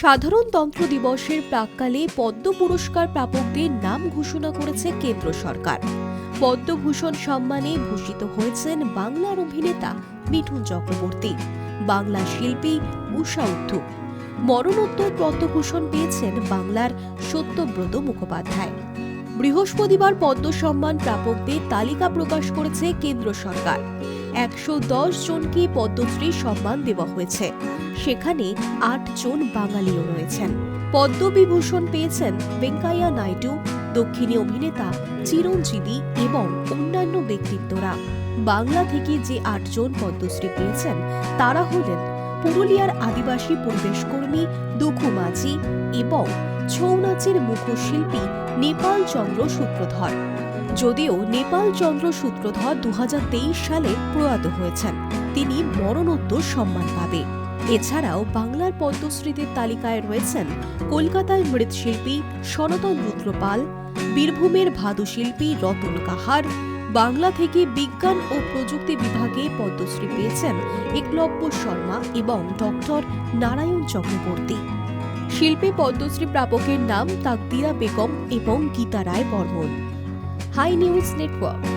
সাধারণতন্ত্র দিবসের প্রাককালে পদ্ম পুরস্কার প্রাপকদের নাম ঘোষণা করেছে কেন্দ্র সরকার। পদ্মভূষণ সম্মানে ভূষিত হয়েছেন বাংলার অভিনেতা মিঠুন চক্রবর্তী, বাংলা শিল্পী উষা উত্থু মরণোত্তর পদ্মভূষণ পেয়েছেন বাংলার সত্যব্রত মুখোপাধ্যায়। বৃহস্পতিবার পদ্ম সম্মান প্রাপকদের তালিকা প্রকাশ করেছে কেন্দ্র সরকার। একশো দশ জনকে পদ্মশ্রী সম্মান দেওয়া হয়েছে। সেখানে আট জন বাঙালিও রয়েছেন। পদ্মবিভূষণ পেয়েছেন ভেঙ্কাইয়া নাইডু, দক্ষিণী অভিনেতা চিরঞ্জীবী এবং অন্যান্য ব্যক্তিত্বরা। বাংলা থেকে যে আটজন পদ্মশ্রী পেয়েছেন, তারা হলেন পুরুলিয়ার আদিবাসী পরিবেশ কর্মী দুখু মাঝি এবং ছৌ নাচের মুখশিল্পী নেপাল চন্দ্র সূত্রধর। যদিও নেপাল চন্দ্র সূত্রধর দু হাজার তেইশ সালে প্রয়াত হয়েছেন, তিনি মরণোত্তর সম্মান পাবে। এছাড়াও বাংলার পদ্মশ্রীদের তালিকায় রয়েছেন কলকাতার মৃৎশিল্পী সনাতন রুদ্রপাল, বীরভূমের ভাদুশিল্পী রতন কাহার বাংলা থেকে বিজ্ঞান ও প্রযুক্তি বিভাগে পদ্মশ্রী পেয়েছেন একলব্য শর্মা এবং ডক্টর নারায়ণ চক্রবর্তী। শিল্পী পদ্মশ্রী প্রাপকের নাম তাকদিরা বেগম এবং Gita Roy Barman. High news network.